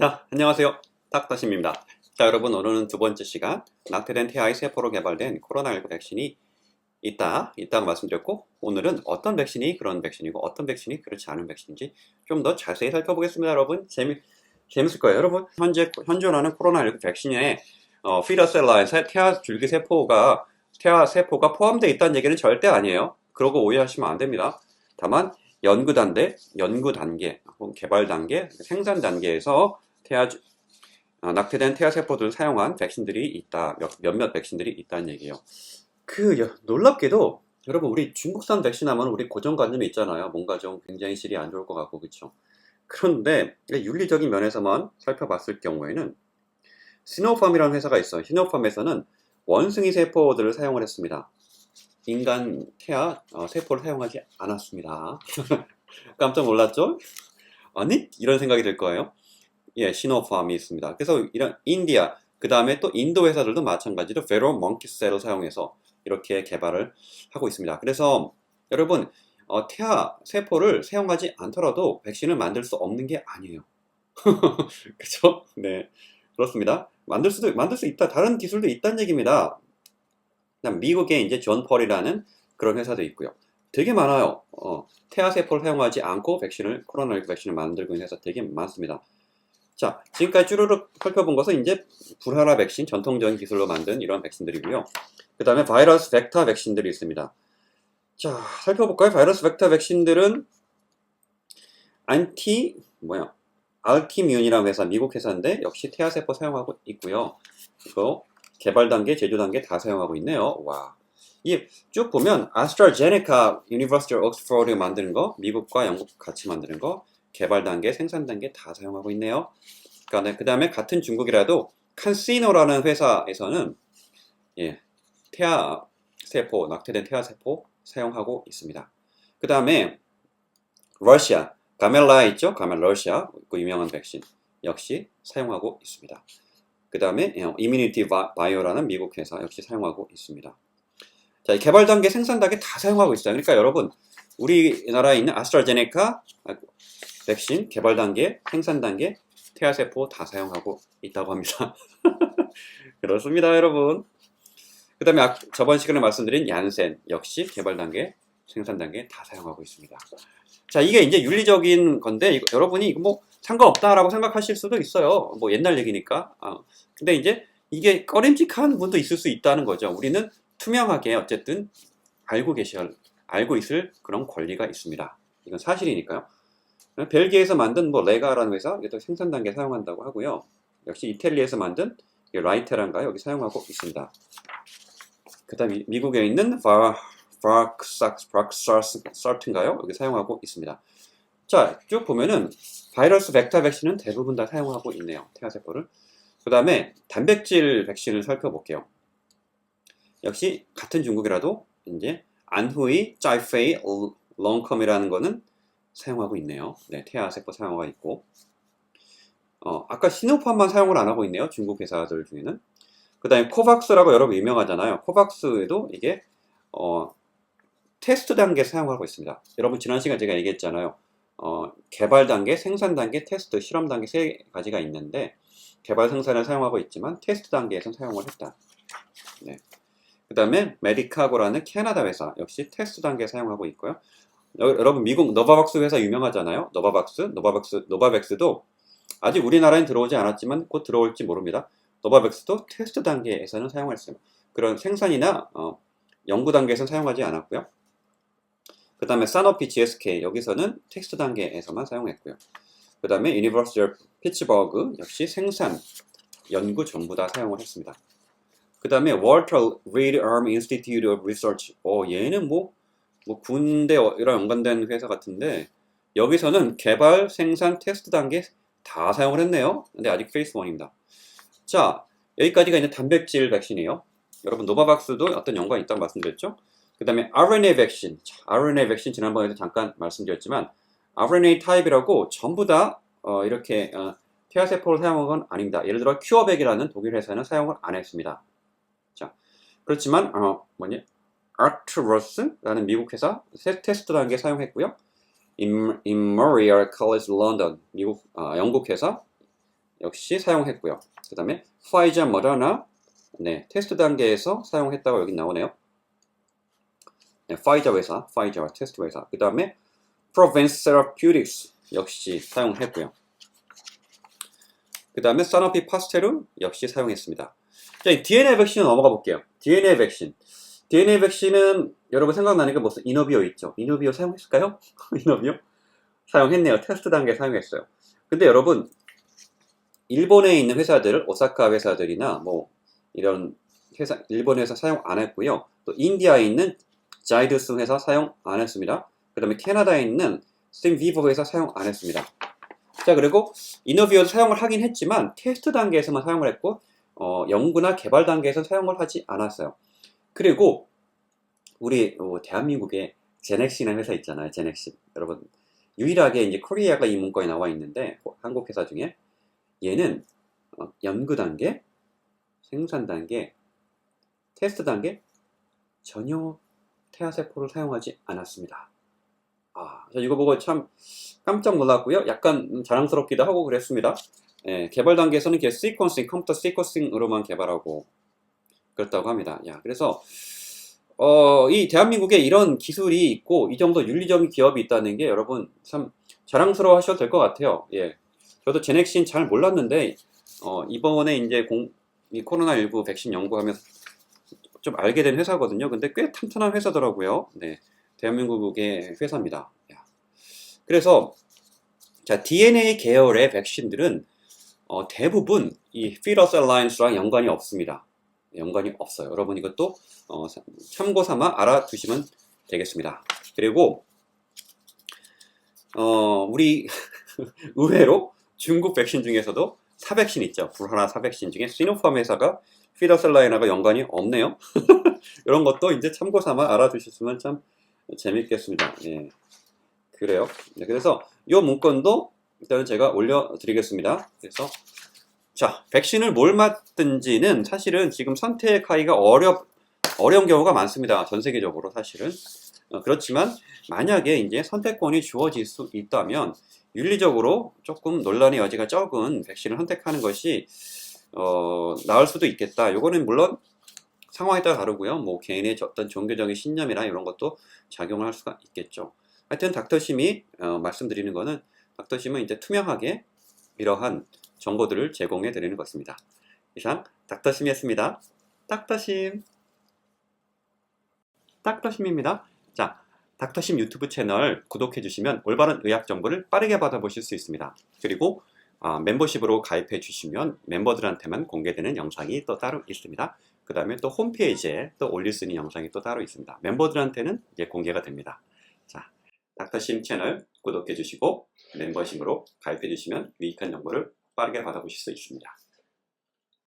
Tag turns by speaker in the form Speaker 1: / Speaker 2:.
Speaker 1: 자, 안녕하세요. 닥터심입니다. 자, 여러분, 오늘은 두 번째 시간, 낙태된 태아의 세포로 개발된 코로나19 백신이 있다, 있다고 말씀드렸고, 오늘은 어떤 백신이 그런 백신이고, 어떤 백신이 그렇지 않은 백신인지 좀 더 자세히 살펴보겠습니다, 여러분. 재미, 재밌을 거예요. 여러분, 현재 현존하는 코로나19 백신에, 어, 피더셀라인, 태아 줄기 세포가, 태아 세포가 포함되어 있다는 얘기는 절대 아니에요. 그러고 오해하시면 안 됩니다. 다만, 연구 단계, 연구 단계, 개발 단계, 생산 단계에서 태아 어, 낙태된 태아 세포들을 사용한 백신들이 있다. 몇, 몇몇 백신들이 있다는 얘기예요. 그 여- 놀랍게도 여러분 우리 중국산 백신 하면 우리 고정관념이 있잖아요. 뭔가 좀 굉장히 질이 안 좋을 것 같고 그렇죠. 그런데 윤리적인 면에서만 살펴봤을 경우에는 시노팜이라는 회사가 있어요. 시노팜에서는 원숭이 세포들을 사용을 했습니다. 인간 태아 어, 세포를 사용하지 않았습니다. 깜짝 놀랐죠? 아니? 이런 생각이 들 거예요. 예, 시노팜이 있습니다. 그래서 이런 인디아, 그 다음에 또 인도 회사들도 마찬가지로 페로 멍키셀을 사용해서 이렇게 개발을 하고 있습니다. 그래서 여러분, 어, 태아 세포를 사용하지 않더라도 백신을 만들 수 없는 게 아니에요. 그죠? 네. 그렇습니다. 만들 수도, 만들 수 있다. 다른 기술도 있다는 얘기입니다. 미국에 이제 존 펄이라는 그런 회사도 있고요. 되게 많아요. 어, 태아 세포를 사용하지 않고 백신을 코로나19 백신을 만들고 있는 회사 되게 많습니다. 자, 지금까지 쭈르륵 살펴본 것은 이제 불활화 백신, 전통적인 기술로 만든 이런 백신들이고요. 그 다음에 바이러스 벡터 백신들이 있습니다. 자, 살펴볼까요? 바이러스 벡터 백신들은 안티, 뭐야, 알티뮨이라는 회사, 미국 회사인데 역시 태아세포 사용하고 있고요. 이거 개발 단계, 제조 단계 다 사용하고 있네요. 와. 이게 쭉 보면 아스트라제네카 유니버시티 옥스퍼드 만드는 거, 미국과 영국 같이 만드는 거, 개발 단계, 생산 단계 다 사용하고 있네요. 그 다음에 같은 중국이라도 칸시노라는 회사에서는 예, 태아 세포, 낙태된 태아 세포 사용하고 있습니다. 그 다음에 러시아, 가멜라 있죠? 가멜 러시아, 그 유명한 백신 역시 사용하고 있습니다. 그 다음에 이미니티 바이오라는 미국 회사 역시 사용하고 있습니다. 자, 개발 단계, 생산 단계 다 사용하고 있어요. 그러니까 여러분, 우리나라에 있는 아스트라제네카 백신 개발 단계, 생산 단계, 태아세포 다 사용하고 있다고 합니다. 그렇습니다, 여러분. 그 다음에 저번 시간에 말씀드린 얀센 역시 개발 단계, 생산 단계 다 사용하고 있습니다. 자, 이게 이제 윤리적인 건데, 이거, 여러분이 이거 뭐 상관없다라고 생각하실 수도 있어요. 뭐 옛날 얘기니까. 아, 근데 이제 이게 꺼림직한 분도 있을 수 있다는 거죠. 우리는 투명하게 어쨌든 알고 계셔, 알고 있을 그런 권리가 있습니다. 이건 사실이니까요. 벨기에에서 만든 뭐 레가라는 회사, 이것도 생산 단계 사용한다고 하고요. 역시 이탈리아에서 만든 라이테란가 여기 사용하고 있습니다. 그 다음에 미국에 있는 바, 브락사르트인가요? 여기 사용하고 있습니다. 자, 쭉 보면은 바이러스 벡터 백신은 대부분 다 사용하고 있네요. 태아세포를. 그 다음에 단백질 백신을 살펴볼게요. 역시 같은 중국이라도 이제 안후이, 짜이페이, 롱컴이라는 거는 사용하고 있네요. 네, 태아 세포 사용하고 있고. 어, 아까 시노팜만 사용을 안 하고 있네요. 중국 회사들 중에는. 그 다음에 코박스라고 여러분 유명하잖아요. 코박스에도 이게 어, 테스트 단계 사용하고 있습니다. 여러분 지난 시간 제가 얘기했잖아요. 어, 개발 단계, 생산 단계, 테스트, 실험 단계 세 가지가 있는데 개발 생산을 사용하고 있지만 테스트 단계에서 사용을 했다. 네. 그 다음에 메디카고라는 캐나다 회사 역시 테스트 단계 사용하고 있고요. 여러분 미국 노바박스 회사 유명하잖아요. 노바박스, 노바박스, 노바백스도 아직 우리나라엔 들어오지 않았지만 곧 들어올지 모릅니다. 노바백스도 테스트 단계에서는 사용했습니다. 그런 생산이나 어, 연구 단계에서는 사용하지 않았고요. 그 다음에 사노피 GSK 여기서는 테스트 단계에서만 사용했고요. 그 다음에 유니버시티 피츠버그 역시 생산, 연구 전부 다 사용을 했습니다. 그 다음에 월터 리드 암 인스티튜트 오브 리서치 어 얘는 뭐, 뭐 군대 이랑 연관된 회사 같은데 여기서는 개발, 생산, 테스트 단계 다 사용을 했네요. 근데 아직 페이스 1입니다. 자, 여기까지가 이제 단백질 백신이에요. 여러분 노바박스도 어떤 연관이 있다고 말씀드렸죠? 그 다음에 RNA 백신. 자, RNA 백신 지난번에도 잠깐 말씀드렸지만 RNA 타입이라고 전부 다 어, 이렇게 어, 태아세포를 사용한 건 아닙니다. 예를 들어 큐어백이라는 독일 회사는 사용을 안 했습니다. 자, 그렇지만 어, 뭐냐? 아트러스라는 미국 회사 테스트 단계 사용했고요. Imperial College London 미국 아, 영국 회사 역시 사용했고요. 그 다음에 파이자 머더나 네, 테스트 단계에서 사용했다고 여기 나오네요. 네, 파이자 회사, 파이자와 테스트 회사. 그 다음에 Provence Therapeutics 역시 사용했고요. 그 다음에 사노피 파스테르 역시 사용했습니다. 자, 이 DNA 백신 넘어가 볼게요. DNA 백신. DNA 백신은 여러분 생각나는 게 무슨 이노비오 있죠? 이노비오 사용했을까요? 이노비오? 사용했네요. 테스트 단계 사용했어요. 근데 여러분, 일본에 있는 회사들, 오사카 회사들이나 뭐 이런 회사, 일본 회사 사용 안 했고요. 또 인디아에 있는 자이드스 회사 사용 안 했습니다. 그 다음에 캐나다에 있는 스팀비버 회사 사용 안 했습니다. 자, 그리고 이노비오도 사용을 하긴 했지만 테스트 단계에서만 사용을 했고 어, 연구나 개발 단계에서 사용을 하지 않았어요. 그리고 우리 어, 대한민국에 제넥시라는 회사 있잖아요. 제넥시. 여러분 유일하게 이제 코리아가 이 문건에 나와 있는데 어, 한국 회사 중에 얘는 어, 연구 단계, 생산 단계, 테스트 단계 전혀 태아세포를 사용하지 않았습니다. 아, 저 이거 보고 참 깜짝 놀랐고요. 약간 음, 자랑스럽기도 하고 그랬습니다. 예, 개발 단계에서는 이렇게 시퀀싱, 컴퓨터 시퀀싱으로만 개발하고 그렇다고 합니다. 야, 그래서 어, 이 대한민국에 이런 기술이 있고 이 정도 윤리적인 기업이 있다는 게 여러분 참 자랑스러워 하셔도 될 것 같아요. 예. 저도 제넥신 잘 몰랐는데 어, 이번에 이제 공, 이 코로나19 백신 연구하면서 좀 알게 된 회사거든요. 근데 꽤 튼튼한 회사더라고요. 네. 대한민국의 회사입니다. 야. 그래서 자, DNA 계열의 백신들은 어, 대부분 이 피러스 알라이언스랑 연관이 없습니다. 연관이 없어요. 여러분 이것도 어, 참고 삼아 알아두시면 되겠습니다. 그리고 어, 우리 의외로 중국 백신 중에서도 사백신 있죠. 불하나 사백신 중에 시노팜 회사가 피더셀라이나가 연관이 없네요. 이런 것도 이제 참고 삼아 알아두셨으면 참 재밌겠습니다. 예. 그래요. 네, 그래서 이 문건도 일단은 제가 올려드리겠습니다. 그래서 자, 백신을 뭘 맞든지는 사실은 지금 선택하기가 어렵, 어려운 경우가 많습니다. 전 세계적으로 사실은. 어, 그렇지만 만약에 이제 선택권이 주어질 수 있다면 윤리적으로 조금 논란의 여지가 적은 백신을 선택하는 것이 어, 나을 수도 있겠다. 요거는 물론 상황에 따라 다르고요. 뭐 개인의 어떤 종교적인 신념이나 이런 것도 작용을 할 수가 있겠죠. 하여튼 닥터심이 어, 말씀드리는 거는 닥터심은 이제 투명하게 이러한 정보들을 제공해 드리는 것입니다. 이상 닥터심이었습니다. 닥터심 닥터심입니다. 자, 닥터심 유튜브 채널 구독해 주시면 올바른 의학 정보를 빠르게 받아보실 수 있습니다. 그리고 아, 멤버십으로 가입해 주시면 멤버들한테만 공개되는 영상이 또 따로 있습니다. 그 다음에 또 홈페이지에 또 올릴 수 있는 영상이 또 따로 있습니다. 멤버들한테는 이제 공개가 됩니다. 자, 닥터심 채널 구독해 주시고 멤버십으로 가입해 주시면 유익한 정보를 빠르게 받아보실 수 있습니다.